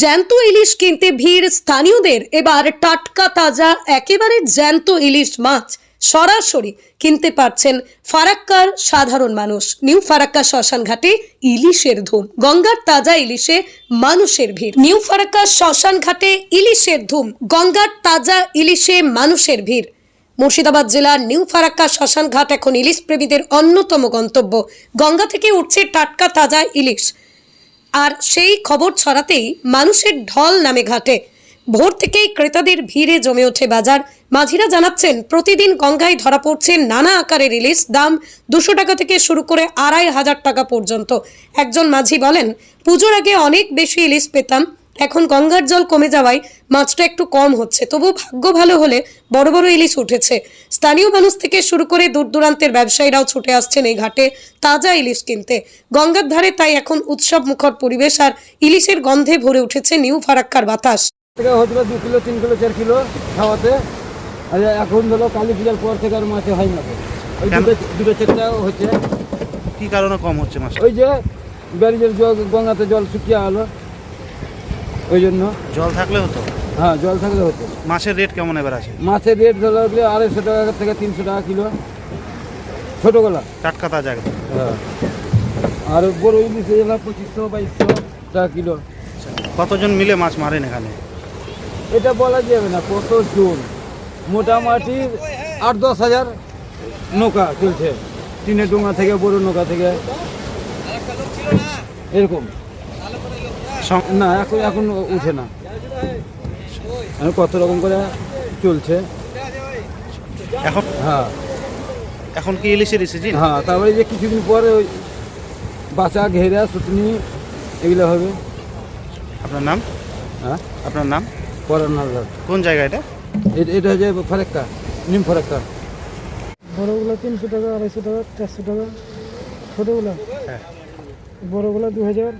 জ্যান্ত ইলিশ কিনতে ভিড় স্থানীয়দের। এবার টাটকা তাজা, একেবারে জ্যান্ত ইলিশ মাছ সরাসরি কিনতে পারছেন ফারাক্কার সাধারণ মানুষ। নিউ ফারাক্কা শ্মশান ঘাটে ইলিশের ধুম, গঙ্গার তাজা ইলিশে মানুষের ভিড়। নিউ ফারাক্কা শ্মশান ঘাটে ইলিশের ধুম, গঙ্গার তাজা ইলিশে মানুষের ভিড়। মুর্শিদাবাদ জেলার নিউ ফারাক্কা শ্মশান ঘাট এখন ইলিশ প্রেমীদের অন্যতম গন্তব্য। গঙ্গা থেকে উঠছে টাটকা তাজা ইলিশ। আর সেই খবর ছড়াতেই মানুষের ঢল নামে ঘাটে। ভোর থেকেই ক্রেতাদের ভিড়ে জমে ওঠে বাজার। মাঝিরা জানাচ্ছেন, প্রতিদিন গঙ্গায় ধরা পড়ছে নানা আকারের ইলিশ দাম দুশো টাকা থেকে শুরু করে আড়াই হাজার টাকা পর্যন্ত। একজন মাঝি বলেন, পুজোর আগে অনেক বেশি ইলিশ পেতাম এখন গঙ্গার জল কমে যাওয়ায় মাছটা একটু কম হচ্ছে। তবু ভাগ্য ভালো হলে বড় বড় ইলিশ উঠেছে। স্থানীয় মানুষ থেকে শুরু করে দূর দূরান্তের ব্যবসায়ীরাও ছুটে আসছেন এই ঘাটে তাজা ইলিশ কিনতে। গঙ্গার ধারে তাই এখন উৎসব মুখর পরিবেশ আর ইলিশের গন্ধে ভরে উঠেছে নিউ ফারাক্কার বাতাস। দু কিলো তিন কিলো চার কিলো খাওয়াতে। আর এখন ধরো কালী পূজার পর থেকে আর মাছে হয় না। ওই দুটো দুটো চারটা হচ্ছে কি কারণে কম হচ্ছে মাছ ওই যে ব্যারিজের জল গঙ্গাতে জল শুকিয়ে আলো। ওই জন্য। জল থাকলে হতো? হ্যাঁ জল থাকলে হতো। মাছের রেট কেমন এবার আছে? মাছের রেট ধরো আড়াইশো টাকা থেকে তিনশো টাকা কিলো। ছোটোগুলা টাটকা তাজা হ্যাঁ। আর বড় ইলিশ এগুলো পঁচিশশো বাইশশো টাকা কিলো। কতজন মিলে মাছ মারেন এখানে? এটা বলা যাবে না কত জন মোটামুটি আট দশ হাজার নৌকা চলছে। টিনের ডোঙা থেকে বড় নৌকা থেকে। এরকম। না এখন এখন উঠে না। কত রকম করে চলছে। এখন? হ্যাঁ। এখন কি ইলিশের সিজন হ্যাঁ তারপরে যে কিছুদিন পরে ওই বাঁচা ঘেরা সুতনি এগুলো হবে। আপনার নাম? হ্যাঁ? আপনার নাম? পরান হাজার কোন জায়গা এটা? এটা হচ্ছে ফারাক্কা নিম ফারাক্কা। বড়গুলো তিনশো টাকা আড়াইশো টাকা চারশো টাকা ছোটোগুলো। হ্যাঁ। বড়গুলো দু হাজার